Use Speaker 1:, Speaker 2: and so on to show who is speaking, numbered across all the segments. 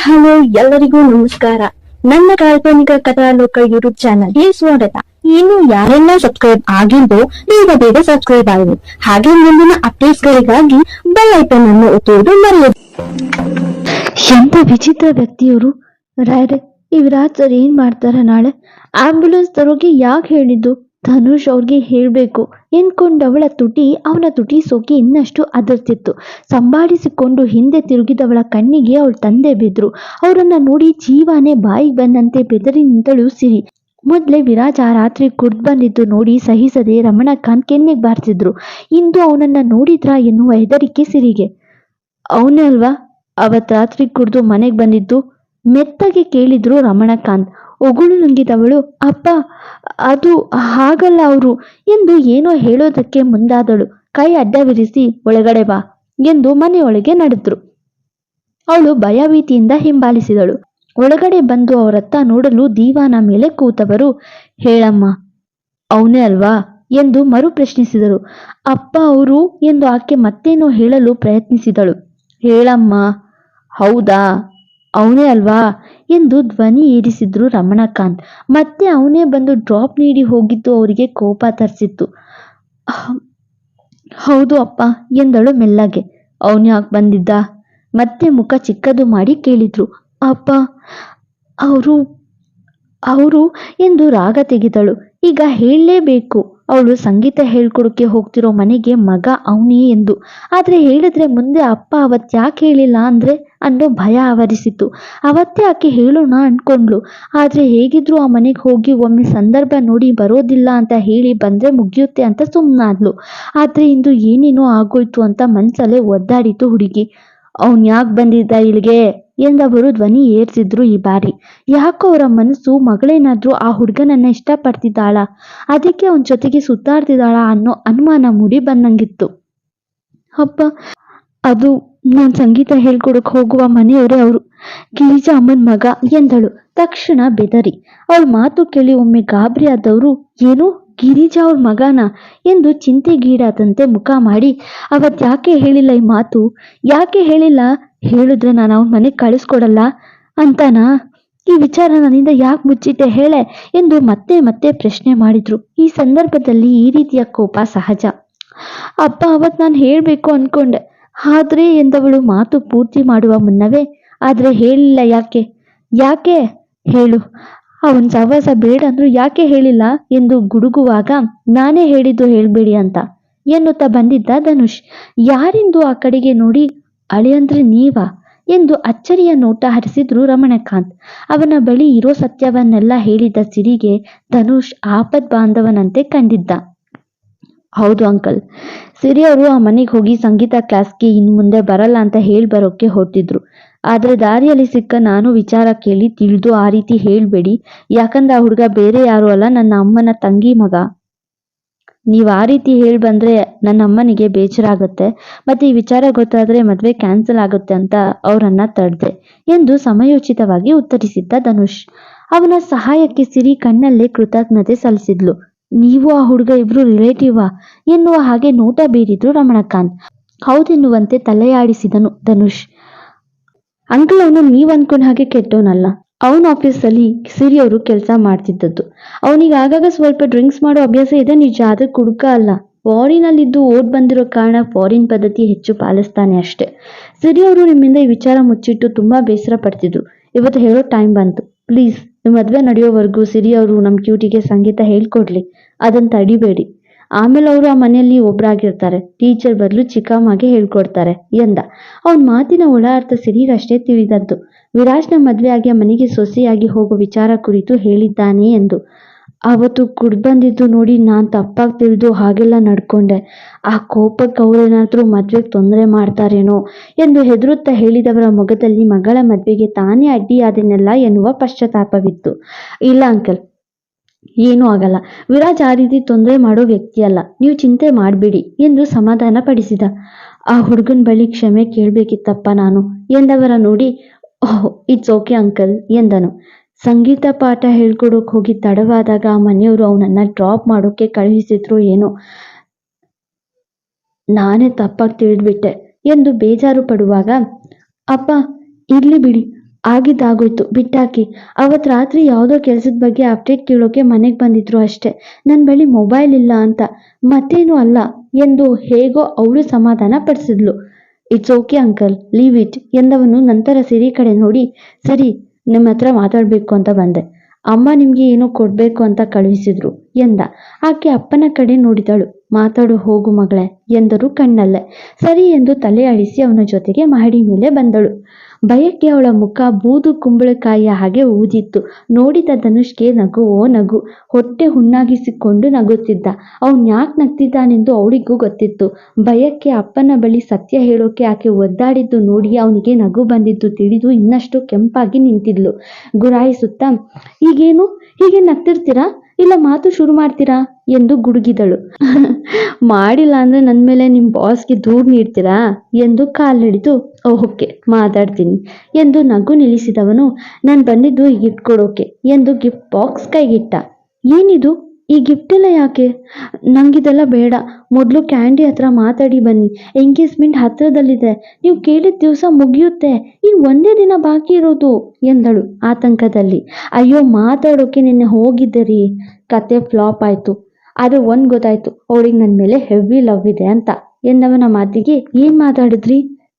Speaker 1: Hello, ಎಲ್ಲರಿಗೂ ನಮಸ್ಕಾರ. ನನ್ನ ಕಾಲ್ಪನಿಕ ಕಥಾಲೋಕ ಯೂಟ್ಯೂಬ್ ಚಾನಲ್ಗೆ ಸ್ವಾಗತ. ಇನ್ನು ಯಾರೆಲ್ಲ ಸಬ್ಸ್ಕ್ರೈಬ್ ಆಗಿದ್ದೋ ಬೇಗ ಬೇಗ ಸಬ್ಸ್ಕ್ರೈಬ್ ಆಗಿ ಹಾಗೆ ಮುಂದಿನ ಅಪ್ಡೇಟ್ಸ್ ಗಳಿಗಾಗಿ ಬೆಲ್ ಐಕನ್ ಅನ್ನು ಒತ್ತುವುದು ಮರೆಯದು.
Speaker 2: ಎಂತ ವಿಚಿತ್ರ ವ್ಯಕ್ತಿಯವರು. ರಾಯ್ರೆ, ಈ ವಿರಾಟ್ ಸರ್ ಏನ್ ಮಾಡ್ತಾರ ನಾಳೆ? ಆಂಬ್ಯುಲೆನ್ಸ್ ತರೋಕೆ ಯಾಕೆ ಹೇಳಿದ್ದು? ಧನುಷ್ ಅವ್ರಿಗೆ ಹೇಳ್ಬೇಕು. ಎನ್ಕೊಂಡವಳ ತುಟಿ, ಅವನ ತುಟಿ ಸೋಕಿ ಇನ್ನಷ್ಟು ಅದರ್ತಿತ್ತು. ಸಂಭಾಳಿಸಿಕೊಂಡು ಹಿಂದೆ ತಿರುಗಿದವಳ ಕಣ್ಣಿಗೆ ಅವಳ ತಂದೆ ಬಿದ್ರು. ಅವರನ್ನ ನೋಡಿ ಜೀವಾನೇ ಬಾಯಿಗೆ ಬಂದಂತೆ ಬೆದರಿ ನಿಂತಳು ಸಿರಿ. ಮೊದಲೇ ವಿರಾಜ್ ಆ ರಾತ್ರಿ ಕುಡ್ದು ಬಂದಿದ್ದು ನೋಡಿ ಸಹಿಸದೆ ರಮಣಕಾಂತ್ ಕೆನ್ನೆಗೆ ಬಾರ್ತಿದ್ರು ಇಂದು ಅವನನ್ನ ನೋಡಿದ್ರಾ ಎನ್ನುವ ಹೆದರಿಕೆ ಸಿರಿಗೆ. ಅವನೇ ಅಲ್ವಾ? ಅವತ್ ರಾತ್ರಿ ಕುಡ್ದು ಮನೆಗೆ ಬಂದಿದ್ದು? ಮೆತ್ತಗೆ ಕೇಳಿದ್ರು ರಮಣಕಾಂತ್ ಉಗುಳು ನುಂಗಿದವಳು ಅಪ್ಪ ಅದು ಹಾಗಲ್ಲ ಅವರು ಎಂದು ಏನೋ ಹೇಳೋದಕ್ಕೆ ಮುಂದಾದಳು. ಕೈ ಅಡ್ಡವಿರಿಸಿ, ಒಳಗಡೆ ಬಾ ಎಂದು ಮನೆಯೊಳಗೆ ನಡೆದ್ರು. ಅವಳು ಭಯಭೀತಿಯಿಂದ ಹಿಂಬಾಲಿಸಿದಳು. ಒಳಗಡೆ ಬಂದು ಅವರತ್ತ ನೋಡಲು ದೀವಾನ ಮೇಲೆ ಕೂತವರು, ಹೇಳಮ್ಮ, ಅವನೇ ಅಲ್ವಾ? ಎಂದು ಮರು ಪ್ರಶ್ನಿಸಿದರು. ಅಪ್ಪ ಅವರು ಎಂದು ಆಕೆ ಮತ್ತೇನೋ ಹೇಳಲು ಪ್ರಯತ್ನಿಸಿದಳು. ಹೇಳಮ್ಮ, ಹೌದಾ? ಅವನೇ ಅಲ್ವಾ? ಎಂದು ಧ್ವನಿ ಏರಿಸಿದ್ರು ರಮಣಕಾಂತ್. ಮತ್ತೆ ಅವನೇ ಬಂದು ಡ್ರಾಪ್ ನೀಡಿ ಹೋಗಿದ್ದು ಅವರಿಗೆ ಕೋಪ ತರಿಸಿತ್ತು. ಹೌದು ಅಪ್ಪ, ಎಂದಳು ಮೆಲ್ಲಗೆ. ಅವನು ಯಾಕೆ ಬಂದಿದ್ದ? ಮತ್ತೆ ಮುಖ ಚಿಕ್ಕದು ಮಾಡಿ ಕೇಳಿದ್ರು. ಅಪ್ಪ, ಅವರು ಅವರು, ಎಂದು ರಾಗ ತೆಗೆದಳು. ಈಗ ಹೇಳಲೇಬೇಕು. ಅವಳು ಸಂಗೀತ ಹೇಳ್ಕೊಡೋಕೆ ಹೋಗ್ತಿರೋ ಮನೆಗೆ ಮಗ ಅವನೇ ಎಂದು. ಆದ್ರೆ ಹೇಳಿದ್ರೆ ಮುಂದೆ ಅಪ್ಪ ಅವತ್ ಯಾಕೆ ಹೇಳಿಲ್ಲ ಅಂದ್ರೆ ಅನ್ನೋ ಭಯ ಆವರಿಸಿತು ಅವತ್ತೇ ಆಕೆ ಹೇಳೋಣ ಅಂದ್ಕೊಂಡ್ಳು ಆದ್ರೆ ಹೇಗಿದ್ರು ಆ ಮನೆಗೆ ಹೋಗಿ ಒಮ್ಮೆ ಸಂದರ್ಭ ನೋಡಿ ಬರೋದಿಲ್ಲ ಅಂತ ಹೇಳಿ ಬಂದ್ರೆ ಮುಗಿಯುತ್ತೆ ಅಂತ ಸುಮ್ಮನಾದ್ಲು ಆದ್ರೆ ಇಂದು ಏನೇನೋ ಆಗೋಯ್ತು ಅಂತ ಮನಸ್ಸಲ್ಲೇ ಒದ್ದಾಡಿತು ಹುಡುಗಿ. ಅವನ್ ಯಾಕೆ ಬಂದಿದ್ದ ಇಲ್ಲಿಗೆ? ಎಂದವರು ಧ್ವನಿ ಏರ್ಸಿದ್ರು ಈ ಬಾರಿ. ಯಾಕೋ ಅವರ ಮನಸ್ಸು ಮಗಳೇನಾದ್ರೂ ಆ ಹುಡುಗನನ್ನ ಇಷ್ಟಪಡ್ತಿದ್ದಾಳ? ಅದಕ್ಕೆ ಅವನ ಜೊತೆಗೆ ಸುತ್ತಾಡ್ತಿದ್ದಾಳ ಅನ್ನೋ ಅನುಮಾನ ಮೂಡಿ ಬಂದಂಗಿತ್ತು. ಅಪ್ಪ, ಅದು ನಾನ್ ಸಂಗೀತ ಹೇಳ್ಕೊಡಕ್ ಹೋಗುವ ಮನೆಯವರೇ ಅವರು. ಗಿರಿಜಾ ಅಮ್ಮನ್ ಮಗ ಎಂದಳು. ತಕ್ಷಣ ಬೆದರಿ. ಅವಳ ಮಾತು ಕೇಳಿ ಒಮ್ಮೆ ಗಾಬರಿ ಆದವರು ಏನು ಗಿರಿಜಾ ಅವ್ರ ಮಗನ ಎಂದು ಚಿಂತೆಗೀಡಾದಂತೆ ಮುಖ ಮಾಡಿ, ಅವತ್ ಯಾಕೆ ಹೇಳಿಲ್ಲ ಈ ಮಾತು? ಯಾಕೆ ಹೇಳಿಲ್ಲ? ಹೇಳಿದ್ರೆ ನಾನು ಅವನ ಮನೆಗೆ ಕಳಿಸ್ಕೊಡಲ್ಲ ಅಂತಾನಾ? ಈ ವಿಚಾರ ನನ್ನಿಂದ ಯಾಕೆ ಮುಚ್ಚಿಟ್ಟೆ ಹೇಳೆ ಎಂದು ಮತ್ತೆ ಮತ್ತೆ ಪ್ರಶ್ನೆ ಮಾಡಿದ್ರು. ಈ ಸಂದರ್ಭದಲ್ಲಿ ಈ ರೀತಿಯ ಕೋಪ ಸಹಜ. ಅಪ್ಪ, ಅವತ್ ನಾನು ಹೇಳ್ಬೇಕು ಅನ್ಕೊಂಡೆ. ಆದ್ರೆ ಎಂದವಳು ಮಾತು ಪೂರ್ತಿ ಮಾಡುವ ಮುನ್ನವೇ? ಆದ್ರೆ ಹೇಳಿಲ್ಲ ಯಾಕೆ? ಯಾಕೆ? ಹೇಳು. ಅವನ್ ಸಹವಾಸ ಬೇಡ ಅಂದ್ರು ಯಾಕೆ ಹೇಳಿಲ್ಲ ಎಂದು ಗುಡುಗುವಾಗ, ನಾನೇ ಹೇಳಿದ್ದು ಹೇಳ್ಬೇಡಿ ಅಂತ ಎನ್ನುತ್ತಾ ಬಂದಿದ್ದ ಧನುಷ್. ಯಾರಿಂದು ಆ ಕಡೆಗೆ ನೋಡಿ ಅಳೆಯಂದ್ರೆ ನೀವಾ ಎಂದು ಅಚ್ಚರಿಯ ನೋಟ ಹರಿಸಿದ್ರು ರಮಣಕಾಂತ್. ಅವನ ಬಳಿ ಇರೋ ಸತ್ಯವನ್ನೆಲ್ಲ ಹೇಳಿದ ಸಿರಿಗೆ ಧನುಷ್ ಆಪದ್ ಬಾಂಧವನಂತೆ ಕಂಡಿದ್ದ. ಹೌದು ಅಂಕಲ್, ಸಿರಿಯವರು ಆ ಮನೆಗೆ ಹೋಗಿ ಸಂಗೀತ ಕ್ಲಾಸ್ಗೆ ಇನ್ನು ಮುಂದೆ ಬರಲ್ಲ ಅಂತ ಹೇಳಿ ಬರೋಕೆ ಹೊರಟಿದ್ರು. ಆದ್ರೆ ದಾರಿಯಲ್ಲಿ ಸಿಕ್ಕ ನಾನು ವಿಚಾರ ಕೇಳಿ ತಿಳಿದು ಆ ರೀತಿ ಹೇಳ್ಬೇಡಿ. ಯಾಕಂದ್ರೆ ಆ ಹುಡುಗ ಬೇರೆ ಯಾರು ಅಲ್ಲ, ನನ್ನ ಅಮ್ಮನ ತಂಗಿ ಮಗ. ನೀವ್ ಆ ರೀತಿ ಹೇಳಿ ಬಂದ್ರೆ ನನ್ನ ಅಮ್ಮನಿಗೆ ಬೇಜಾರಾಗುತ್ತೆ. ಮತ್ತೆ ಈ ವಿಚಾರ ಗೊತ್ತಾದ್ರೆ ಮದ್ವೆ ಕ್ಯಾನ್ಸಲ್ ಆಗುತ್ತೆ ಅಂತ ಅವರನ್ನ ತಡ್ದೆ ಎಂದು ಸಮಯೋಚಿತವಾಗಿ ಉತ್ತರಿಸಿದ್ದ ಧನುಷ್. ಅವನ ಸಹಾಯಕ್ಕೆ ಸಿರಿ ಕಣ್ಣಲ್ಲೇ ಕೃತಜ್ಞತೆ ಸಲ್ಲಿಸಿದ್ಲು. ನೀವು ಆ ಹುಡುಗ ಇಬ್ರು ರಿಲೇಟಿವಾ ಎನ್ನುವ ಹಾಗೆ ನೋಟ ಬೀರಿದ್ರು ರಮಣಕಾಂತ್. ಹೌದೆನ್ನುವಂತೆ ತಲೆಯಾಡಿಸಿದನು ಧನುಷ್. ಅಂಕಲ್ ಅವನು ನೀವ್ ಅನ್ಕೊಂಡ ಹಾಗೆ ಕೆಟ್ಟವನಲ್ಲ. ಅವನ ಆಫೀಸಲ್ಲಿ ಸಿರಿ ಅವರು ಕೆಲಸ ಮಾಡ್ತಿದ್ದದ್ದು. ಅವನಿಗೆ ಆಗಾಗ ಸ್ವಲ್ಪ ಡ್ರಿಂಕ್ಸ್ ಮಾಡೋ ಅಭ್ಯಾಸ ಇದೆ ನಿಜ ಆದ್ರೆ ಕುಡುಕ ಅಲ್ಲ. ಫಾರಿನಲ್ಲಿದ್ದು ಓಟ್ ಬಂದಿರೋ ಕಾರಣ ಫಾರಿನ್ ಪದ್ಧತಿ ಹೆಚ್ಚು ಪಾಲಿಸ್ತಾನೆ ಅಷ್ಟೇ. ಸಿರಿ ಅವರು ನಿಮ್ಮಿಂದ ಈ ವಿಚಾರ ಮುಚ್ಚಿಟ್ಟು ತುಂಬಾ ಬೇಸರ ಪಡ್ತಿದ್ರು. ಇವತ್ತು ಹೇಳೋ ಟೈಮ್ ಬಂತು. ಪ್ಲೀಸ್ ನಿಮ್ಮ ಮದ್ವೆ ನಡೆಯೋವರೆಗೂ ಸಿರಿ ಅವರು ನಮ್ಮ ಕ್ಯೂಟಿಗೆ ಸಂಗೀತ ಹೇಳ್ಕೊಡ್ಲಿ. ಅದನ್ನ ತಡಿಬೇಡಿ. ಆಮೇಲೆ ಅವರು ಆ ಮನೆಯಲ್ಲಿ ಒಬ್ರಾಗಿರ್ತಾರೆ. ಟೀಚರ್ ಬದಲು ಚಿಕ್ಕಮ್ಮಗೆ ಹೇಳ್ಕೊಡ್ತಾರೆ ಎಂದ. ಅವನ ಮಾತಿನ ಒಳ ಅರ್ಥ ಸಿರಿಗಷ್ಟೇ ತಿಳಿದದ್ದು ವಿರಾಜ್ನ ಮದುವೆ ಆಗಿ ಮನೆಗೆ ಸೊಸೆಯಾಗಿ ಹೋಗೋ ವಿಚಾರ ಕುರಿತು ಹೇಳಿದ್ದಾನೆ ಎಂದು. ಅವತ್ತು ಕುಡ್ ಬಂದಿದ್ದು ನೋಡಿ ನಾನು ತಪ್ಪಾಗಿ ತಿಳಿದು ಹಾಗೆಲ್ಲ ನಡ್ಕೊಂಡೆ. ಆ ಕೋಪಕ್ಕೆ ಅವರೇನಾದರೂ ಮದುವೆಗೆ ತೊಂದರೆ ಮಾಡ್ತಾರೇನೋ ಎಂದು ಹೆದರುತ್ತಾ ಹೇಳಿದವರ ಮೊಗದಲ್ಲಿ ಮಗಳ ಮದುವೆಗೆ ತಾನೇ ಅಡ್ಡಿಯಾದೆನಲ್ಲ ಎನ್ನುವ ಪಶ್ಚಾತ್ತಾಪವಿತ್ತು. ಇಲ್ಲ ಅಂಕಲ್ ಏನೂ ಆಗಲ್ಲ. ವಿರಾಜ್ ಆ ರೀತಿ ತೊಂದರೆ ಮಾಡೋ ವ್ಯಕ್ತಿ ಅಲ್ಲ. ನೀವು ಚಿಂತೆ ಮಾಡಬೇಡಿ ಎಂದು ಸಮಾಧಾನ ಪಡಿಸಿದ. ಆ ಹುಡುಗನ ಬಳಿ ಕ್ಷಮೆ ಕೇಳಬೇಕಿತ್ತಪ್ಪ ನಾನು. ಎಂದವರ ನೋಡಿ, ಓಹ್ ಇಟ್ಸ್ ಓಕೆ ಅಂಕಲ್ ಎಂದನು. ಸಂಗೀತ ಪಾಠ ಹೇಳ್ಕೊಡೋಕೆ ಹೋಗಿ ತಡವಾದಾಗ ಆ ಮನೆಯವರು ಅವನನ್ನ ಡ್ರಾಪ್ ಮಾಡೋಕೆ ಕಳುಹಿಸಿದ್ರು ಏನೋ. ನಾನೇ ತಪ್ಪಾಗಿ ತಿಳಿದ್ಬಿಟ್ಟೆ, ಎಂದು ಬೇಜಾರು ಪಡುವಾಗ, ಅಪ್ಪ, ಇರ್ಲಿ ಬಿಡಿ. ಆಗಿದ್ದಾಗೋಯ್ತು. ಬಿಟ್ಟಾಕಿ ಅವತ್ತು ರಾತ್ರಿ ಯಾವುದೋ ಕೆಲಸದ ಬಗ್ಗೆ ಅಪ್ಡೇಟ್ ಕೇಳೋಕೆ ಮನೆಗೆ ಬಂದಿದ್ರು ಅಷ್ಟೇ. ನನ್ನ ಬಳಿ ಮೊಬೈಲ್ ಇಲ್ಲ ಅಂತ. ಮತ್ತೇನು ಅಲ್ಲ ಎಂದು ಹೇಗೋ ಅವಳು ಸಮಾಧಾನ ಪಡಿಸಿದ್ಲು. It's okay uncle, leave it ಎಂದವನು ನಂತರ ಸಿರಿ ಕಡೆ ನೋಡಿ, ಸರಿ ನಿಮ್ಮ ಹತ್ರ ಮಾತಾಡಬೇಕು ಅಂತ ಬಂದೆ. ಅಮ್ಮ ನಿಮಗೆ ಏನೋ ಕೊಡಬೇಕು ಅಂತ ಕಳುಹಿಸಿದ್ರು ಎಂದ. ಆಕೆ ಅಪ್ಪನ ಕಡೆ ನೋಡಿದಳು. ಮಾತಾಡು, ಹೋಗು ಮಗಳೇ ಎಂದರು ಕಣ್ಣಲ್ಲೇ. ಸರಿ ಎಂದು ತಲೆ ಅಳಿಸಿ ಅವನ ಜೊತೆಗೆ ಮಹಡಿ ಮೇಲೆ ಬಂದಳು. ಭಯಕ್ಕೆ ಅವಳ ಮುಖ ಬೂದು ಕುಂಬಳಕಾಯಿಯ ಹಾಗೆ ಊದಿತ್ತು. ನೋಡಿದ ಧನುಷ್ಗೆ ನಗುವೋ ನಗು, ಹೊಟ್ಟೆ ಹುಣ್ಣಾಗಿಸಿಕೊಂಡು ನಗುತ್ತಿದ್ದ. ಅವನ್ ಯಾಕೆ ನಗ್ತಿದ್ದಾನೆಂದು ಅವಳಿಗೂ ಗೊತ್ತಿತ್ತು. ಭಯಕ್ಕೆ ಅಪ್ಪನ ಬಳಿ ಸತ್ಯ ಹೇಳೋಕೆ ಆಕೆ ಒದ್ದಾಡಿದ್ದು ನೋಡಿ ಅವನಿಗೆ ನಗು ಬಂದಿದ್ದು ತಿಳಿದು ಇನ್ನಷ್ಟು ಕೆಂಪಾಗಿ ನಿಂತಿದ್ಲು. ಗುರಾಯಿಸುತ್ತಾ, ಈಗೇನು? ಹೀಗೆ ನಗ್ತಿರ್ತೀರಾ? ಇಲ್ಲ, ಮಾತು ಶುರು ಮಾಡ್ತೀರಾ? ಎಂದು ಗುಡುಗಿದಳು. ಮಾಡಿಲ್ಲ ಅಂದ್ರೆ ನನ್ನ ಮೇಲೆ ನಿಮ್ಮ ಬಾಸ್ಗೆ ದೂರು ನೀಡ್ತೀರಾ? ಎಂದು ಕಾಲ್ ಕಾಲಿಡಿದು ಓಕೆ, ಮಾತಾಡ್ತೀನಿ, ಎಂದು ನಗು ನಿಲ್ಲಿಸಿದವನು, ನಾನು ಬಂದಿದ್ದು ಗಿಫ್ಟ್ ಕೊಡೋಕೆ ಎಂದು ಗಿಫ್ಟ್ ಬಾಕ್ಸ್ ಕೈಗಿಟ್ಟ. ಏನಿದು? ಈ ಗಿಫ್ಟ್ ಎಲ್ಲ ಯಾಕೆ? ನಂಗಿದೆಲ್ಲ ಬೇಡ. ಮೊದಲು ಕ್ಯಾಂಡಿ ಹತ್ರ ಮಾತಾಡಿ ಬನ್ನಿ. ಎಂಗೇಜ್ಮೆಂಟ್ ಹತ್ತಿರದಲ್ಲಿದೆ ನೀವು ಕೇಳಿದ ದಿವಸ ಮುಗಿಯುತ್ತೆ. ಇನ್ನು ಒಂದೇ ದಿನ ಬಾಕಿ ಇರೋದು, ಎಂದಳು ಆತಂಕದಲ್ಲಿ. ಅಯ್ಯೋ, ಮಾತಾಡೋಕೆ ನಿನ್ನೆ ಹೋಗಿದ್ದೆ ರೀ ಕತೆ ಫ್ಲಾಪ್ ಆಯಿತು. ಆದರೆ ಒಂದು ಗೊತ್ತಾಯ್ತು, ಅವಳಿಗೆ ನನ್ನ ಮೇಲೆ ಹೆವಿ ಲವ್ ಇದೆ ಅಂತ. ಎಂದವನ ಮಾತಿಗೆ ಏನು ಮಾತಾಡಿದ್ರಿ?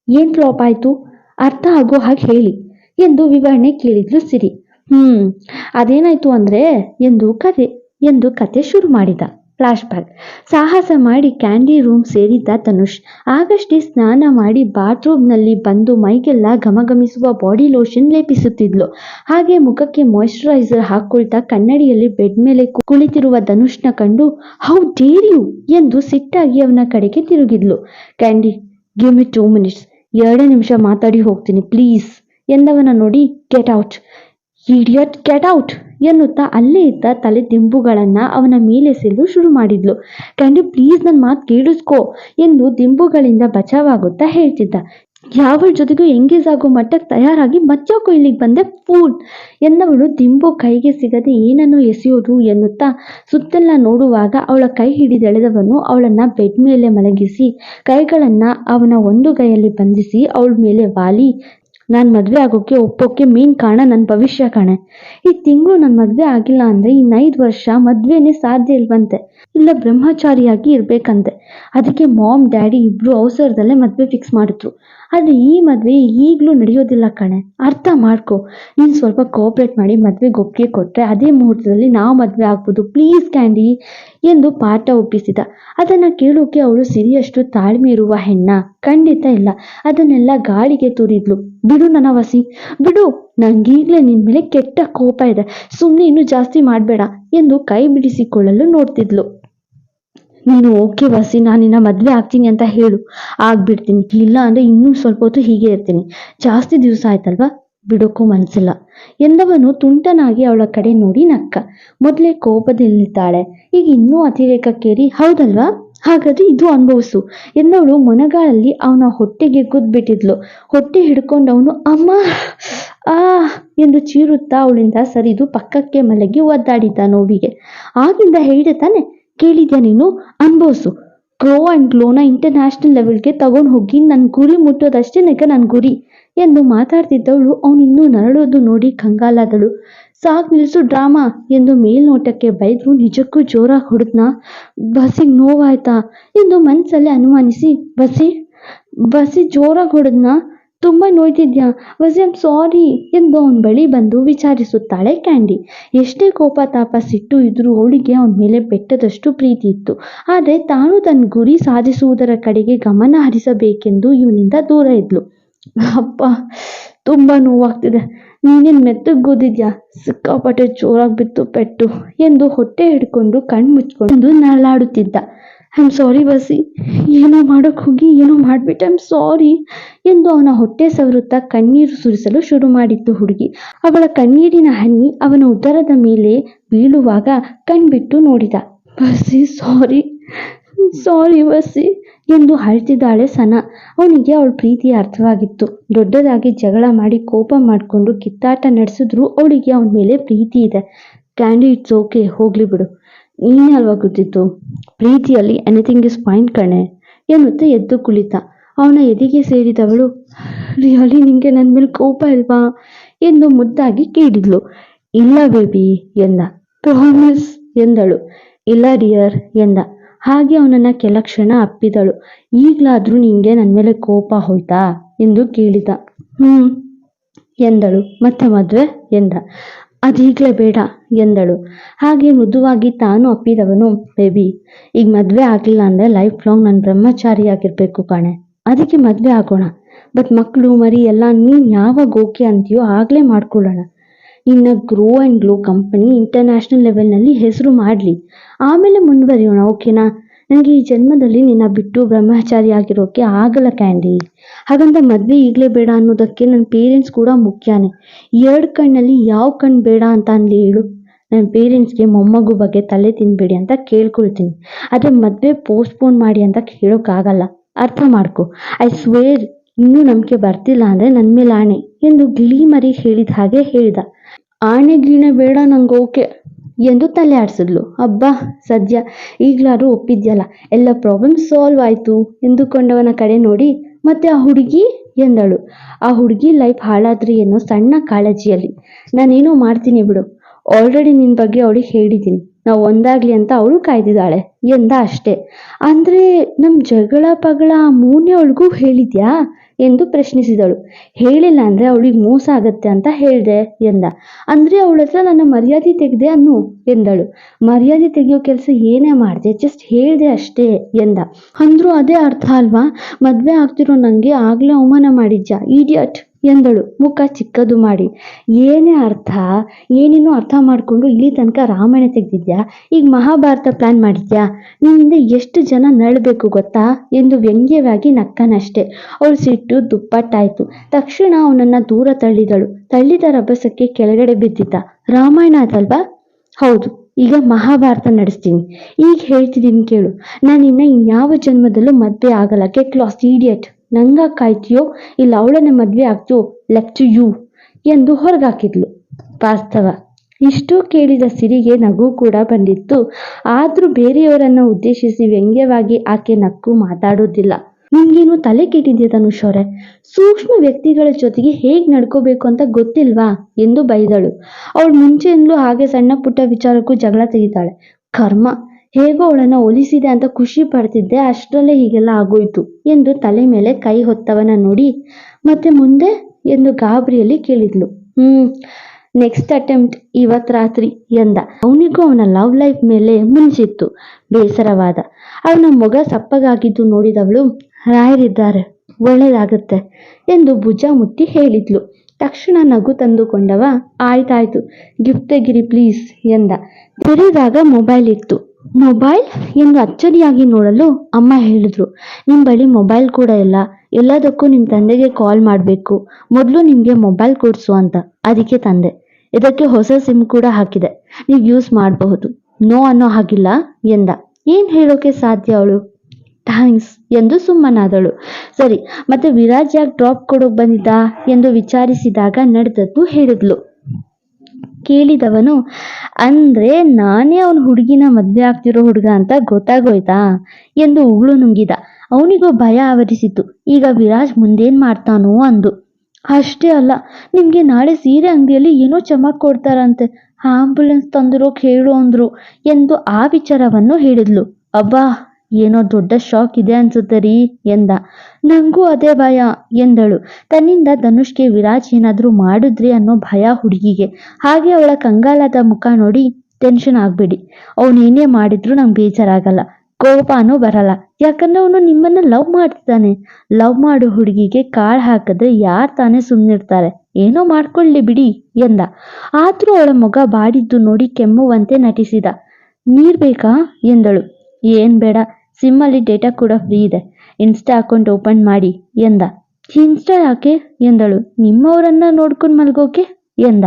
Speaker 2: ಏನು ಫ್ಲಾಪ್ ಆಯಿತು? ಅರ್ಥ ಆಗೋ ಹಾಗೆ ಹೇಳಿ ಎಂದು ವಿವರಣೆ ಕೇಳಿದ್ಲು ಸಿರಿ. ಹ್ಞೂ ಅದೇನಾಯ್ತು ಅಂದ್ರೆ, ಎಂದು ಕತೆ ಎಂದು ಕತೆ ಶುರು ಮಾಡಿದ. ಫ್ಲಾಶ್ ಬ್ಯಾಕ್ ಸಾಹಸ ಮಾಡಿ ಕ್ಯಾಂಡಿ ರೂಮ್ ಸೇರಿದ್ದ ಧನುಷ್ ಆಗಷ್ಟೇ ಸ್ನಾನ ಮಾಡಿ ಬಾತ್ರೂಮ್ನಲ್ಲಿ ಬಂದು ಮೈಗೆಲ್ಲ ಘಮಘಮಿಸುವ ಬಾಡಿ ಲೋಷನ್ ಲೇಪಿಸುತ್ತಿದ್ಲು. ಹಾಗೆ ಮುಖಕ್ಕೆ ಮಾಯಿಶ್ಚರೈಸರ್ ಹಾಕೊಳ್ತಾ ಕನ್ನಡಿಯಲ್ಲಿ ಬೆಡ್ ಮೇಲೆ ಕುಳಿತಿರುವ ಧನುಷ್ನ ಕಂಡು ಹೌ ಡೇರ್ ಯು ಎಂದು ಸಿಟ್ಟಾಗಿ ಅವನ ಕಡೆಗೆ ತಿರುಗಿದ್ಲು. Candy give me two minutes ಎರಡೇ ನಿಮಿಷ ಮಾತಾಡಿ ಹೋಗ್ತೀನಿ ಪ್ಲೀಸ್ ಎಂದವನ ನೋಡಿ get out idiot get out ಎನ್ನುತ್ತಾ ಅಲ್ಲೇ ಇದ್ದ ತಲೆ ದಿಂಬುಗಳನ್ನ ಅವನ ಮೇಲೆಸೆಲು ಶುರು ಮಾಡಿದ್ಲು. ಕಂಡು ಪ್ಲೀಸ್ ನನ್ನ ಮಾತು ಕೇಳಿಸ್ಕೋ ಎಂದು ದಿಂಬುಗಳಿಂದ ಬಚಾವಾಗುತ್ತಾ ಹೇಳ್ತಿದ್ದ. ಯಾವಳ ಜೊತೆಗೂ ಎಂಗೇಜ್ ಆಗೋ ಮಟ್ಟಕ್ಕೆ ತಯಾರಾಗಿ ಮಚ್ಚಾಕೋ ಇಲ್ಲಿಗೆ ಬಂದೆ ಫೂಲ್ ಎಂದವಳು ದಿಂಬು ಕೈಗೆ ಸಿಗದೆ ಏನನ್ನು ಎಸೆಯೋದು ಎನ್ನುತ್ತಾ ಸುತ್ತೆಲ್ಲ ನೋಡುವಾಗ ಅವಳ ಕೈ ಹಿಡಿದೆಳೆದವನು ಅವಳನ್ನ ಬೆಡ್ ಮೇಲೆ ಮಲಗಿಸಿ, ಕೈಗಳನ್ನ ಅವನ ಒಂದು ಕೈಯಲ್ಲಿ ಬಂಧಿಸಿ, ಅವಳ ಮೇಲೆ ವಾಲಿ ನಾನು ಮದುವೆ ಆಗೋಕ್ಕೆ ಒಪ್ಪೋಕೆ ಮೇನ್ ಕಾರಣ ನನ್ನ ಭವಿಷ್ಯ ಕಾಣೆ. ಈ ತಿಂಗಳು ನನ್ನ ಮದುವೆ ಆಗಿಲ್ಲ ಅಂದರೆ ಇನ್ನೈದು ವರ್ಷ ಮದುವೆನೇ ಸಾಧ್ಯ ಇಲ್ವಂತೆ. ಇಲ್ಲ ಬ್ರಹ್ಮಚಾರಿಯಾಗಿ ಇರಬೇಕಂತೆ. ಅದಕ್ಕೆ ಮಾಮ್ ಡ್ಯಾಡಿ ಇಬ್ಬರು ಅವಸರದಲ್ಲೇ ಮದುವೆ ಫಿಕ್ಸ್ ಮಾಡಿದ್ರು. ಆದರೆ ಈ ಮದುವೆ ಈಗಲೂ ನಡೆಯೋದಿಲ್ಲ ಕಣೆ. ಅರ್ಥ ಮಾಡ್ಕೊ. ನೀನು ಸ್ವಲ್ಪ ಕೋಆಪ್ರೇಟ್ ಮಾಡಿ ಮದುವೆಗೆ ಒಪ್ಪಿಗೆ ಕೊಟ್ಟರೆ ಅದೇ ಮುಹೂರ್ತದಲ್ಲಿ ನಾವು ಮದುವೆ ಆಗ್ಬೋದು. ಪ್ಲೀಸ್ ಕ್ಯಾಂಡಿ ಎಂದು ಪಾಠ ಒಪ್ಪಿಸಿದ. ಅದನ್ನ ಕೇಳೋಕೆ ಅವಳು ಸಿರಿಯಷ್ಟು ತಾಳ್ಮೆ ಇರುವ ಹೆಣ್ಣ. ಖಂಡಿತ ಇಲ್ಲ. ಅದನ್ನೆಲ್ಲ ಗಾಳಿಗೆ ತೂರಿದ್ಲು. ಬಿಡು ನನ್ನ ವಸಿ ಬಿಡು. ನಂಗೀಗ್ಲೇ ನಿನ್ ಮೇಲೆ ಕೆಟ್ಟ ಕೋಪ ಇದೆ. ಸುಮ್ಮನೆ ಇನ್ನು ಜಾಸ್ತಿ ಮಾಡಬೇಡ ಎಂದು ಕೈ ಬಿಡಿಸಿಕೊಳ್ಳಲು ನೋಡ್ತಿದ್ಲು. ನೀನು ಓಕೆ ವಸಿ. ನಾನಿನ್ನ ನಿನ್ನ ಮದುವೆ ಆಗ್ತೀನಿ ಅಂತ ಹೇಳು. ಆಗ್ಬಿಡ್ತೀನಿ. ಇಲ್ಲ ಅಂದ್ರೆ ಇನ್ನೂ ಸ್ವಲ್ಪ ಹೊತ್ತು ಹೀಗೆ ಇರ್ತೀನಿ. ಜಾಸ್ತಿ ದಿವಸ ಆಯ್ತಲ್ವಾ? ಬಿಡೋಕ್ಕೂ ಮನಸ್ಸಿಲ್ಲ ಎಂದವನು ತುಂಟನಾಗಿ ಅವಳ ಕಡೆ ನೋಡಿ ನಕ್ಕ. ಮೊದಲೇ ಕೋಪದಲ್ಲಿದ್ದಾಳೆ. ಈಗ ಇನ್ನೂ ಅತಿರೇಕಕ್ಕೇರಿ. ಹೌದಲ್ವಾ? ಹಾಗಾದ್ರೆ ಇದು ಅನುಭವಿಸು ಎಂದವಳು ಮೊನಗಾಳಲ್ಲಿ ಅವನ ಹೊಟ್ಟೆಗೆ ಗುದ್ಬಿಟ್ಟಿದ್ಲು. ಹೊಟ್ಟೆ ಹಿಡ್ಕೊಂಡು ಅವನು ಅಮ್ಮ! ಆ! ಎಂದು ಚೀರುತ್ತಾ ಅವಳಿಂದ ಸರಿದು ಪಕ್ಕಕ್ಕೆ ಮಲಗಿ ಒದ್ದಾಡಿದ್ದ ನೋವಿಗೆ. ಆಗಿಂದ ಹೇಳಿದೆ ತಾನೆ, ಕೇಳಿದ್ಯಾ ನೀನು? ಅನುಭವಿಸು. ಗ್ರೋ ಅಂಡ್ ಗ್ಲೋನ ಇಂಟರ್ನ್ಯಾಷನಲ್ ಲೆವೆಲ್ಗೆ ತಗೊಂಡು ಹೋಗಿ ನನ್ನ ಗುರಿ ಮುಟ್ಟೋದಷ್ಟೇ ನನ್ನ ಗುರಿ. ಎಂದು ಮಾತಾಡ್ತಿದ್ದವಳು. ಅವನಿನ್ನೂ ನರಳೋದು ನೋಡಿ ಕಂಗಾಲಾದಳು. ಸಾಕ್ ನಿಲ್ಸು ಡ್ರಾಮಾ ಎಂದು ಮೇಲ್ನೋಟಕ್ಕೆ ಬೈದ್ರು. ನಿಜಕ್ಕೂ ಜೋರಾಗಿ ಹೊಡೆದ್ನ? ಬಸ್ಸಿಗೆ ನೋವಾಯ್ತಾ? ಎಂದು ಮನಸ್ಸಲ್ಲಿ ಅನುಮಾನಿಸಿ. ಬಸ್ಸಿ? ಬಸ್ಸಿ ಜೋರಾಗಿ ಹೊಡೆದ್ನ? ತುಂಬ ನೋಯ್ತಿದ್ಯಾ? ವಸಿ ಆಮ್ ಸಾರಿ ಎಂದು ಅವನ ಬಳಿ ಬಂದು ವಿಚಾರಿಸುತ್ತಾಳೆ ಕ್ಯಾಂಡಿ. ಎಷ್ಟೇ ಕೋಪ ತಾಪ ಸಿಟ್ಟು ಇದ್ರೂ ಅವಳಿಗೆ ಅವನ ಮೇಲೆ ಬೆಟ್ಟದಷ್ಟು ಪ್ರೀತಿ ಇತ್ತು. ಆದರೆ ತಾನು ತನ್ನ ಗುರಿ ಸಾಧಿಸುವುದರ ಕಡೆಗೆ ಗಮನ ಹರಿಸಬೇಕೆಂದು ಇವನಿಂದ ದೂರ ಇದ್ಲು. ಅಪ್ಪ, ತುಂಬ ನೋವಾಗ್ತಿದೆ. ನೀನೇನ್ ಮೆತ್ತಗೆ ಗೋದಿದ್ಯಾ ಸಿಕ್ಕಾಪಟ್ಟೆ ಜೋರಾಗಿ ಬಿತ್ತು ಪೆಟ್ಟು ಎಂದು ಹೊಟ್ಟೆ ಹಿಡ್ಕೊಂಡು ಕಣ್ಣು ಮುಚ್ಕೊಂಡು ನರಳಾಡುತ್ತಿದ್ದ. ಐ ಆಮ್ ಸಾರಿ ಬಸಿ ಏನೋ ಮಾಡೋಕ್ಕೆ ಹೋಗಿ, ಏನೋ ಮಾಡ್ಬಿಟ್ಟೆ. ಐ ಆಮ್ ಸಾರಿ ಎಂದು ಅವನ ಹೊಟ್ಟೆ ಸವರುತ್ತಾ ಕಣ್ಣೀರು ಸುರಿಸಲು ಶುರು ಮಾಡಿತ್ತು ಹುಡುಗಿ. ಅವಳ ಕಣ್ಣೀರಿನ ಹನಿ ಅವನ ಉದರದ ಮೇಲೆ ಬೀಳುವಾಗ ಕಣ್ಬಿಟ್ಟು ನೋಡಿದ. ಬಸಿ ಸಾರಿ ಸಾರಿ ಬಸ್ಸಿ ಎಂದು ಅಳ್ತಿದ್ದಾಳೆ ಸನ. ಅವನಿಗೆ ಅವಳ ಪ್ರೀತಿ ಅರ್ಥವಾಗಿತ್ತು. ದೊಡ್ಡದಾಗಿ ಜಗಳ ಮಾಡಿ ಕೋಪ ಮಾಡಿಕೊಂಡು ಕಿತ್ತಾಟ ನಡೆಸಿದ್ರು ಅವಳಿಗೆ ಅವನ ಮೇಲೆ ಪ್ರೀತಿ ಇದೆ. ಕ್ಯಾಂಡಿ ಇಟ್ಸ್ ಓಕೆ ಹೋಗ್ಲಿ ಬಿಡು. ನೀನೇ ಅಲ್ವಾ ಗೊತ್ತಿತ್ತು? ಪ್ರೀತಿಯಲ್ಲಿ ಎನಿಥಿಂಗ್ ಇಸ್ ಫೈನ್ ಕಣೆ, ಎನ್ನುತ್ತೆ ಎದ್ದು ಕುಳಿತ. ಅವನ ಎದೆಗೆ ಸೇರಿದವಳು ರಿಯಲಿ ನಿಂಗೆ ನನ್ನ ಮೇಲೆ ಕೋಪ ಇಲ್ವಾ? ಎಂದು ಮುದ್ದಾಗಿ ಕೇಳಿದ್ಲು. ಇಲ್ಲ ಬೇಬಿ ಎಂದ. ಪ್ರಾಮಿಸ್ ಎಂದಳು. ಇಲ್ಲ ಡಿಯರ್ ಎಂದ. ಹಾಗೆ ಅವನನ್ನ ಕೆಲ ಕ್ಷಣ ಅಪ್ಪಿದಳು. ಈಗಲಾದ್ರೂ ನಿಂಗೆ ನನ್ನ ಮೇಲೆ ಕೋಪ ಹೋಯ್ತಾ? ಎಂದು ಕೇಳಿದ. ಹ್ಮ್, ಎಂದಳು. ಮತ್ತೆ ಮದುವೆ? ಎಂದ. ಅದೀಗಲೇ ಬೇಡ, ಎಂದಳು. ಹಾಗೆ ಮೃದುವಾಗಿ ತಾನು ಅಪ್ಪಿದವನು, ಬೇಬಿ. ಈಗ ಮದುವೆ ಆಗಲಿಲ್ಲ ಅಂದರೆ ಲೈಫ್ ಲಾಂಗ್ ನಾನು ಬ್ರಹ್ಮಚಾರಿಯಾಗಿರ್ಬೇಕು ಕಾಣೆ. ಅದಕ್ಕೆ ಮದುವೆ ಆಗೋಣ. ಬಟ್ ಮಕ್ಕಳು ಮರಿ ಎಲ್ಲ ನೀನು ಯಾವಾಗ ಓಕೆ ಅಂತೀಯೋ ಆಗಲೇ ಮಾಡ್ಕೊಳ್ಳೋಣ. ನಿನ್ನ grow and glow company international ಲೆವೆಲ್ನಲ್ಲಿ ಹೆಸರು ಮಾಡಲಿ. ಆಮೇಲೆ ಮುಂದುವರಿಯೋಣ ಓಕೆನಾ ನನಗೆ ಈ ಜನ್ಮದಲ್ಲಿ ನಿನ್ನ ಬಿಟ್ಟು ಬ್ರಹ್ಮಚಾರಿ ಆಗಿರೋಕ್ಕೆ ಆಗಲ್ಲ ಕ್ಯಾಂಡಿ ಹಾಗಂತ ಮದುವೆ ಈಗಲೇ ಬೇಡ ಅನ್ನೋದಕ್ಕೆ ನನ್ನ ಪೇರೆಂಟ್ಸ್ ಕೂಡ ಮುಖ್ಯನೇ. ಎರಡು ಕಣ್ಣಲ್ಲಿ ಯಾವ ಕಣ್ಣು ಬೇಡ ಅಂತ ಅಂದು ಹೇಳು. ನನ್ನ ಪೇರೆಂಟ್ಸ್ಗೆ ಮೊಮ್ಮಗು ಬಗ್ಗೆ ತಲೆ ತಿನ್ಬೇಡಿ ಅಂತ ಕೇಳ್ಕೊಳ್ತೀನಿ. ಆದರೆ ಮದುವೆ ಪೋಸ್ಟ್ಪೋನ್ ಮಾಡಿ ಅಂತ ಕೇಳೋಕ್ಕಾಗಲ್ಲ ಅರ್ಥ ಮಾಡ್ಕೊ. ಐ ಸ್ವೇರ್ ಇನ್ನೂ ನಂಬಿಕೆ ಬರ್ತಿಲ್ಲ ಅಂದರೆ ನನ್ನ ಮೇಲೆ ಆಣೆ ಎಂದು ಗಿಳಿ ಮರಿ ಹೇಳಿದ ಹಾಗೆ ಹೇಳಿದ. ಆಣೆ ಗೀಣೆ ಬೇಡ ನಂಗೆ ಓಕೆ ಎಂದು ತಲೆ ಆಡಿಸಿದ್ಲು. ಅಬ್ಬಾ, ಸದ್ಯ ಈಗಲಾದ್ರೂ ಒಪ್ಪಿದ್ಯಲ್ಲ, ಎಲ್ಲ ಪ್ರಾಬ್ಲಮ್ ಸಾಲ್ವ್ ಆಯಿತು ಎಂದುಕೊಂಡವನ ಕಡೆ ನೋಡಿ, ಮತ್ತೆ ಆ ಹುಡುಗಿ? ಎಂದಳು. ಆ ಹುಡುಗಿ ಲೈಫ್ ಹಾಳಾದ್ರಿ ಏನೋ ಸಣ್ಣ ಕಾಳಜಿಯಲ್ಲಿ. ನಾನೇನೋ ಮಾಡ್ತೀನಿ ಬಿಡು. ಆಲ್ರೆಡಿ ನಿನ್ನ ಬಗ್ಗೆ ಅವಳಿಗೆ ಹೇಳಿದ್ದೀನಿ. ನಾವು ಒಂದಾಗ್ಲಿ ಅಂತ ಅವಳು ಕಾಯ್ದಿದ್ದಾಳೆ ಎಂದ ಅಷ್ಟೇ. ಅಂದರೆ ನಮ್ಮ ಜಗಳ ಪಗಳ ಆ ಮೂರನೇ ಅವಳಿಗೂ ಹೇಳಿದ್ಯಾ? ಎಂದು ಪ್ರಶ್ನಿಸಿದಳು. ಹೇಳಿಲ್ಲ ಅಂದರೆ ಅವಳಿಗೆ ಮೋಸ ಆಗತ್ತೆ ಅಂತ ಹೇಳಿದೆ ಎಂದ. ಅಂದರೆ ಅವಳ ಹತ್ರ ನನ್ನ ಮರ್ಯಾದೆ ತೆಗೆದೆ ಅನ್ನು ಎಂದಳು. ಮರ್ಯಾದೆ ತೆಗೆಯೋ ಕೆಲಸ ಏನೇ ಮಾಡಿದೆ ಜಸ್ಟ್ ಹೇಳಿದೆ ಅಷ್ಟೇ ಎಂದ. ಅಂದ್ರೂ ಅದೇ ಅರ್ಥ ಅಲ್ವಾ? ಮದುವೆ ಆಗ್ತಿರೋ ನನಗೆ ಆಗಲೇ ಅವಮಾನ ಮಾಡಿದ್ಯಾ ಇಡಿಯಟ್ ಎಂದಳು. ಮುಖ ಚಿಕ್ಕದು ಮಾಡಿ. ಏನೇ ಅರ್ಥ? ಏನೇನು ಅರ್ಥ ಮಾಡಿಕೊಂಡು ಇಲ್ಲಿ ತನಕ ರಾಮಾಯಣ ತೆಗೆದಿದ್ಯಾ? ಈಗ ಮಹಾಭಾರತ ಪ್ಲಾನ್ ಮಾಡಿದ್ಯಾ? ನಿನ್ನಿಂದ ಎಷ್ಟು ಜನ ನಳಬೇಕು ಗೊತ್ತಾ? ಎಂದು ವ್ಯಂಗ್ಯವಾಗಿ ನಕ್ಕನಷ್ಟೆ. ಅವಳು ಸಿಟ್ಟು ದುಪ್ಪಟ್ಟಾಯಿತು. ತಕ್ಷಣ ಅವನನ್ನು ದೂರ ತಳ್ಳಿದಳು. ತಳ್ಳಿದ ರಭಸಕ್ಕೆ ಕೆಳಗಡೆ ಬಿದ್ದಿದ್ದ. ರಾಮಾಯಣ ಅದಲ್ವಾ ಹೌದು. ಈಗ ಮಹಾಭಾರತ ನಡೆಸ್ತೀನಿ. ಈಗ ಹೇಳ್ತಿದ್ದೀನಿ ಕೇಳು. ನಾನು ಇನ್ನ ಇನ್ಯಾವ ಜನ್ಮದಲ್ಲೂ ಮದುವೆ ಆಗಲ್ಲ ಗೆಟ್ ಲಾಸ್ಟ್ ಇಡಿಯಟ್ ನಂಗ ಕಾಯ್ತೀಯೋ? ಇಲ್ಲ ಅವಳನ್ನ ಮದುವೆ ಆಗ್ತೀಯೋ? ಲೆಫ್ಟ್ ಯು ಎಂದು ಹೊರಗಾಕಿದ್ಲು. ವಾಸ್ತವ. ಇಷ್ಟು ಕೇಳಿದ ಸಿರಿಗೆ ನಗು ಕೂಡ ಬಂದಿತ್ತು. ಆದ್ರೂ ಬೇರೆಯವರನ್ನ ಉದ್ದೇಶಿಸಿ ವ್ಯಂಗ್ಯವಾಗಿ ಆಕೆ ನಕ್ಕು ಮಾತಾಡೋದಿಲ್ಲ. ನಿಮ್ಗೇನು ತಲೆ ಕೆಟ್ಟಿದ್ಯಾ ಶೋರೆ ಸೂಕ್ಷ್ಮ ವ್ಯಕ್ತಿಗಳ ಜೊತೆಗೆ ಹೇಗೆ ನಡ್ಕೋಬೇಕು ಅಂತ ಗೊತ್ತಿಲ್ವಾ? ಎಂದು ಬೈದಳು. ಅವಳು ಮುಂಚೆಯಿಂದಲೂ ಹಾಗೆ ಸಣ್ಣ ಪುಟ್ಟ ವಿಚಾರಕ್ಕೂ ಜಗಳ ತೆಗಿತಾಳೆ. ಕರ್ಮ. ಹೇಗೋ ಅವಳನ್ನ ಒಲಿಸಿದೆ ಅಂತ ಖುಷಿ ಪಡ್ತಿದ್ದೆ, ಅಷ್ಟರಲ್ಲೇ ಹೀಗೆಲ್ಲ ಆಗೋಯ್ತು ಎಂದು ತಲೆ ಮೇಲೆ ಕೈ ಹೊತ್ತವನ ನೋಡಿ ಮತ್ತೆ ಮುಂದೆ ಎಂದು ಗಾಬರಿಯಲ್ಲಿ ಕೇಳಿದ್ಲು. ಹ್ಮ್ ನೆಕ್ಸ್ಟ್ ಅಟೆಂಪ್ಟ್ ಇವತ್ ರಾತ್ರಿ ಎಂದ. ಅವನಿಗೂ ಅವನ ಲವ್ ಲೈಫ್ ಮೇಲೆ ಮುಂಚಿತ್ತು ಬೇಸರವಾದ. ಅವನ ಮೊಗ ಸಪ್ಪಗಾಗಿದ್ದು ನೋಡಿದವಳು, ರಾಯರಿದ್ದಾರೆ, ಒಳ್ಳೇದಾಗುತ್ತೆ ಎಂದು ಭುಜ ಮುಟ್ಟಿ ಹೇಳಿದ್ಲು. ತಕ್ಷಣ ನಗು ತಂದುಕೊಂಡವ ಆಯ್ತಾಯ್ತು, ಗಿಫ್ಟ್ ತೆಗಿರಿ ಪ್ಲೀಸ್ ಎಂದ. ತೆರೆದಾಗ ಮೊಬೈಲ್ ಇತ್ತು. ಮೊಬೈಲ್ ಎಂದು ಅಚ್ಚರಿಯಾಗಿ ನೋಡಲು ಅಮ್ಮ ಹೇಳಿದ್ರು. ನಿಮ್ಮ ಬಳಿ ಮೊಬೈಲ್ ಕೂಡ ಇಲ್ಲ. ಎಲ್ಲದಕ್ಕೂ ನಿಮ್ಮ ತಂದೆಗೆ ಕಾಲ್ ಮಾಡಬೇಕು. ಮೊದಲು ನಿಮಗೆ ಮೊಬೈಲ್ ಕೊಡಿಸು ಅಂತ. ಅದಕ್ಕೆ ತಂದೆ. ಇದಕ್ಕೆ ಹೊಸ ಸಿಮ್ ಕೂಡ ಹಾಕಿದೆ. ನೀವು ಯೂಸ್ ಮಾಡಬಹುದು. ನೋ ಅನ್ನೋ ಹಾಗಿಲ್ಲ ಎಂದ. ಏನು ಹೇಳೋಕೆ ಸಾಧ್ಯ ಅವಳು? ಥ್ಯಾಂಕ್ಸ್ ಎಂದು ಸುಮ್ಮನಾದಳು. ಸರಿ, ಮತ್ತೆ ವಿರಾಜ್ ಯಾಕೆ ಡ್ರಾಪ್ ಕೊಡೋಕ್ ಬಂದಿದ್ದ? ಎಂದು ವಿಚಾರಿಸಿದಾಗ ನಡೆದದ್ದು ಹೇಳಿದ್ಲು. ಕೇಳಿದವನು, ಅಂದ್ರೆ ನಾನೇ ಅವನ ಹುಡುಗಿನ ಮದ್ವೆ ಆಗ್ತಿರೋ ಹುಡುಗ ಅಂತ ಗೊತ್ತಾಗೋಯ್ತಾ? ಎಂದು ಉಗುಳು ನುಂಗಿದ. ಅವನಿಗೂ ಭಯ ಆವರಿಸಿತು. ಈಗ ವಿರಾಜ್ ಮುಂದೇನ್ ಮಾಡ್ತಾನೋ ಅಂದು. ಅಷ್ಟೇ ಅಲ್ಲ, ನಿಮ್ಗೆ ನಾಳೆ ಸೀರೆ ಅಂಗಡಿಯಲ್ಲಿ ಏನೋ ಚಮಕ್ ಕೊಡ್ತಾರಂತೆ. ಆಂಬುಲೆನ್ಸ್ ತಂದಿರೋ ಕೇಳು ಅಂದ್ರು ಎಂದು ಆ ವಿಚಾರವನ್ನು ಹೇಳಿದ್ಲು. ಅಬ್ಬಾ ಏನೋ ದೊಡ್ಡ ಶಾಕ್ ಇದೆ ಅನ್ಸುತ್ತೆ ರೀ ಎಂದ. ನಂಗೂ ಅದೇ ಭಯ ಎಂದಳು. ತನ್ನಿಂದ ಧನುಷ್ಗೆ ವಿರಾಜ್ ಏನಾದ್ರೂ ಮಾಡಿದ್ರಿ ಅನ್ನೋ ಭಯ ಹುಡುಗಿಗೆ. ಹಾಗೆ ಅವಳ ಕಂಗಾಲದ ಮುಖ ನೋಡಿ ಟೆನ್ಷನ್ ಆಗ್ಬೇಡಿ. ಅವನೇನೇ ಮಾಡಿದ್ರು ನಂಗೆ ಬೇಜಾರಾಗಲ್ಲ. ಕೋಪನೂ ಬರಲ್ಲ. ಯಾಕಂದ್ರೆ ಅವನು ನಿಮ್ಮನ್ನ ಲವ್ ಮಾಡ್ತಿದ್ದಾನೆ. ಲವ್ ಮಾಡೋ ಹುಡುಗಿಗೆ ಕಾಳ್ ಹಾಕಿದ್ರೆ ಯಾರ್ ತಾನೇ ಸುಮ್ಮನಿರ್ತಾರೆ ಏನೋ ಮಾಡ್ಕೊಳ್ಳಿ ಬಿಡಿ ಎಂದ. ಆದ್ರೂ ಅವಳ ಮಗ ಬಾಡಿದ್ದು ನೋಡಿ ಕೆಮ್ಮುವಂತೆ ನಟಿಸಿದ. ನೀರ್ ಬೇಕಾ ಎಂದಳು. ಏನ್ ಬೇಡ. ಸಿಮ್ಮಲ್ಲಿ ಡೇಟಾ ಕೂಡ ಫ್ರೀ ಇದೆ. ಇನ್ಸ್ಟಾ ಅಕೌಂಟ್ ಓಪನ್ ಮಾಡಿ, ಎಂದ. ಇನ್ಸ್ಟಾ ಯಾಕೆ? ಎಂದಳು. ನಿಮ್ಮವರನ್ನ ನೋಡ್ಕೊಂಡು ಮಲ್ಗೋಕೆ? ಎಂದ.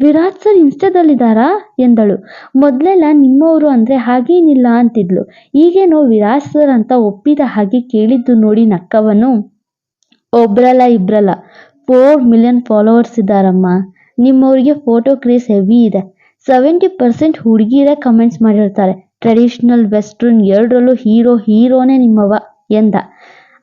Speaker 2: ವಿರಾಟ್ ಸರ್ ಇನ್ಸ್ಟಾದಲ್ಲಿದ್ದಾರಾ? ಎಂದಳು. ಮೊದಲೆಲ್ಲ ನಿಮ್ಮವರು ಅಂದರೆ ಹಾಗೇನಿಲ್ಲ ಅಂತಿದ್ಲು. ಈಗೇನೋ ವಿರಾಟ್ ಸರ್ ಅಂತ ಒಪ್ಪಿದ ಹಾಗೆ ಕೇಳಿದ್ದು ನೋಡಿ ನಕ್ಕವನು. ಒಬ್ರಲ್ಲ ಇಬ್ರಲ್ಲ. ಫೋರ್ ಮಿಲಿಯನ್ ಫಾಲೋವರ್ಸ್ ಇದ್ದಾರಮ್ಮ. ನಿಮ್ಮವ್ರಿಗೆ ಫೋಟೋ ಕ್ರೇಸ್ ಹೆವಿ ಇದೆ. ಸೆವೆಂಟಿ ಪರ್ಸೆಂಟ್ ಹುಡುಗಿರೇ ಕಮೆಂಟ್ಸ್ ಮಾಡಿರ್ತಾರೆ. ಟ್ರೆಡಿಷನಲ್ ವೆಸ್ಟರ್ನ್ ಎರಡರಲ್ಲೂ ಹೀರೋ, ಹೀರೋನೇ ನಿಮ್ಮವ ಎಂದ.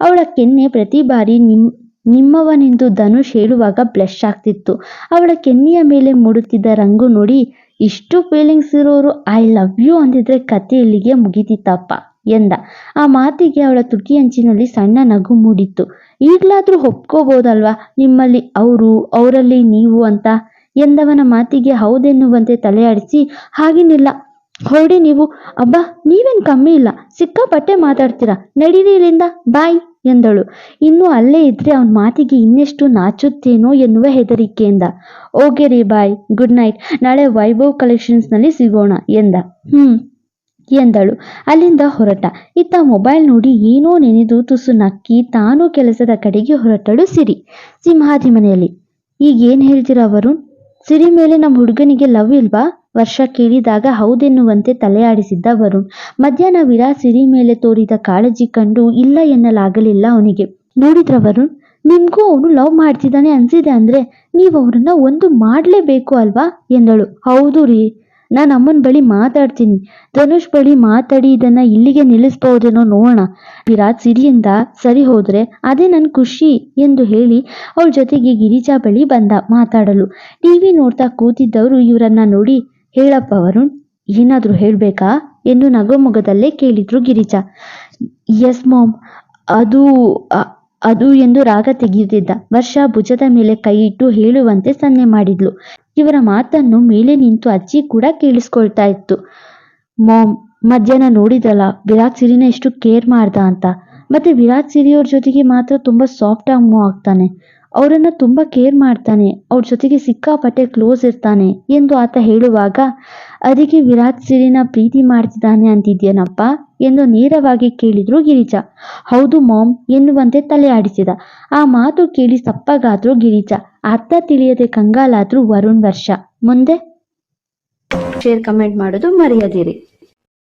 Speaker 2: ಅವಳ ಕೆನ್ನೆ ಪ್ರತಿ ಬಾರಿ ನಿಮ್, ನಿಮ್ಮವನೆಂದು ಧನುಷ್ ಹೇಳುವಾಗ ಬ್ಲಶ್ ಆಗ್ತಿತ್ತು. ಅವಳ ಕೆನ್ನೆಯ ಮೇಲೆ ಮೂಡುತ್ತಿದ್ದ ರಂಗು ನೋಡಿ, ಇಷ್ಟು ಫೀಲಿಂಗ್ಸ್ ಇರೋರು ಐ ಲವ್ ಯು ಅಂದಿದ್ರೆ ಕತೆ ಇಲ್ಲಿಗೆ ಮುಗಿತಿತ್ತಪ್ಪ ಎಂದ. ಆ ಮಾತಿಗೆ ಅವಳ ತುಟಿ ಅಂಚಿನಲ್ಲಿ ಸಣ್ಣ ನಗು ಮೂಡಿತ್ತು. ಈಗ್ಲಾದ್ರೂ ಒಪ್ಕೋಬೋದಲ್ವಾ, ನಿಮ್ಮಲ್ಲಿ ಅವರು, ಅವರಲ್ಲಿ ನೀವು ಅಂತ ಎಂದವನ ಮಾತಿಗೆ ಹೌದೆನ್ನುವಂತೆ ತಲೆಯಾಡಿಸಿ ಹಾಗೇನಿಲ್ಲ ಹೊರಡಿ ನೀವು. ಅಬ್ಬಾ, ನೀವೇನ್ ಕಮ್ಮಿ ಇಲ್ಲ. ಸಿಕ್ಕಾಪಟ್ಟೆ ಮಾತಾಡ್ತೀರಾ. ನಡೀರಿ ಇಲ್ಲಿಂದ ಬಾಯ್ ಎಂದಳು. ಇನ್ನು ಅಲ್ಲೇ ಇದ್ರೆ ಅವನ ಮಾತಿಗೆ ಇನ್ನೆಷ್ಟು ನಾಚುತ್ತೇನೋ ಎನ್ನುವ ಹೆದರಿಕೆಯಿಂದ. ಓಕೆ ರೀ, ಬಾಯ್, ಗುಡ್ ನೈಟ್. ನಾಳೆ ವೈಭವ್ ಕಲೆಕ್ಷನ್ಸ್ನಲ್ಲಿ ಸಿಗೋಣ ಎಂದ. ಹ್ಮ್ ಎಂದಳು. ಅಲ್ಲಿಂದ ಹೊರಟ. ಇತ್ತ ಮೊಬೈಲ್ ನೋಡಿ ಏನೋ ನೆನೆದು ತುಸು ನಕ್ಕಿ ತಾನು ಕೆಲಸದ ಕಡೆಗೆ ಹೊರಟಳು ಸಿರಿ. ಸಿಂಹಾದಿ ಮನೆಯಲ್ಲಿ ಈಗ ಏನ್ ಹೇಳ್ತೀರಾ ವರುಣ್? ಸಿರಿ ಮೇಲೆ ನಮ್ಮ ಹುಡುಗನಿಗೆ ಲವ್ ಇಲ್ವಾ? ವರ್ಷ ಕೇಳಿದಾಗ ಹೌದೆನ್ನುವಂತೆ ತಲೆಯಾಡಿಸಿದ್ದ ವರುಣ್, ಮಧ್ಯಾಹ್ನ ವಿರಾ ಸಿರಿ ಮೇಲೆ ತೋರಿದ ಕಾಳಜಿ ಕಂಡು ಇಲ್ಲ ಎನ್ನಲಾಗಲಿಲ್ಲ ಅವನಿಗೆ. ನೋಡಿದ್ರ ವರುಣ್, ನಿಮ್ಗೂ ಅವನು ಲವ್ ಮಾಡ್ತಿದ್ದಾನೆ ಅನ್ಸಿದೆ ಅಂದ್ರೆ ನೀವು ಅವ್ರನ್ನ ಒಂದು ಮಾಡ್ಲೇಬೇಕು ಅಲ್ವಾ? ಎಂದಳು. ಹೌದು ರೀ, ನಾನು ಅಮ್ಮನ ಬಳಿ ಮಾತಾಡ್ತೀನಿ. ಧನುಷ್ ಬಳಿ ಮಾತಾಡಿ ಇದನ್ನ ಇಲ್ಲಿಗೆ ನಿಲ್ಲಿಸ್ಬಹುದೇನೋ ನೋಡೋಣ. ವಿರಾಟ್ ಸಿರಿಯಿಂದ ಸರಿ ಹೋದ್ರೆ ಅದೇ ನನ್ನ ಖುಷಿ ಎಂದು ಹೇಳಿ ಅವಳ ಜೊತೆಗೆ ಗಿರಿಜಾ ಬಳಿ ಬಂದ, ಮಾತಾಡಲು. ಟಿವಿ ನೋಡ್ತಾ ಕೂತಿದ್ದವರು ಇವರನ್ನ ನೋಡಿ ಹೇಳಪ್ಪ ವರುಣ್, ಏನಾದ್ರೂ ಹೇಳ್ಬೇಕಾ? ಎಂದು ನಗುಮೊಗದಲ್ಲೇ ಕೇಳಿದ್ರು ಗಿರಿಜಾ. ಎಸ್ ಮಾಮ್ ಅದು ಅದು ಎಂದು ರಾಗ ತೆಗೆಯುತ್ತಿದ್ದ ವರ್ಷ ಭುಜದ ಮೇಲೆ ಕೈ ಇಟ್ಟು ಹೇಳುವಂತೆ ಸನ್ನೆ ಮಾಡಿದ್ಲು. ಇವರ ಮಾತನ್ನು ಮೇಲೆ ನಿಂತು ಅಜ್ಜಿ ಕೂಡ ಕೇಳಿಸ್ಕೊಳ್ತಾ ಇತ್ತು. ಮಾಮ್ ಮಧ್ಯಾಹ್ನ ನೋಡಿದಲ್ಲ ವಿರಾಟ್ ಸಿರಿನ ಎಷ್ಟು ಕೇರ್ ಮಾಡ್ದ ಅಂತ. ಮತ್ತೆ ವಿರಾಟ್ ಸಿರಿಯವ್ರ ಜೊತೆಗೆ ಮಾತ್ರ ತುಂಬಾ ಸಾಫ್ಟ್ ಆಗಿ ಮೂವ್ ಆಗ್ತಾನೆ. ಅವರನ್ನ ತುಂಬಾ ಕೇರ್ ಮಾಡ್ತಾನೆ. ಅವ್ರ ಜೊತೆಗೆ ಸಿಕ್ಕಾಪಟ್ಟೆ ಕ್ಲೋಸ್ ಇರ್ತಾನೆ ಎಂದು ಆತ ಹೇಳುವಾಗ, ಅದಕ್ಕೆ ವಿರಾಟ್ ಸಿರಿನ ಪ್ರೀತಿ ಮಾಡ್ತಿದ್ದಾನೆ ಅಂತಿದ್ಯೇನಪ್ಪ? ಎಂದು ನೇರವಾಗಿ ಕೇಳಿದ್ರು ಗಿರಿಜಾ. ಹೌದು ಮಾಮ್, ಎನ್ನುವಂತೆ ತಲೆ ಆಡಿಸಿದ. ಆ ಮಾತು ಕೇಳಿ ಸಪ್ಪಗಾದ್ರು ಗಿರಿಜಾ. ಅರ್ಥ ತಿಳಿಯದೆ ಕಂಗಾಲಾದ್ರು ವರುಣ್ ವರ್ಷ. ಮುಂದೆ?
Speaker 1: ಶೇರ್ ಕಮೆಂಟ್ ಮಾಡೋದು ಮರೆಯದಿರಿ.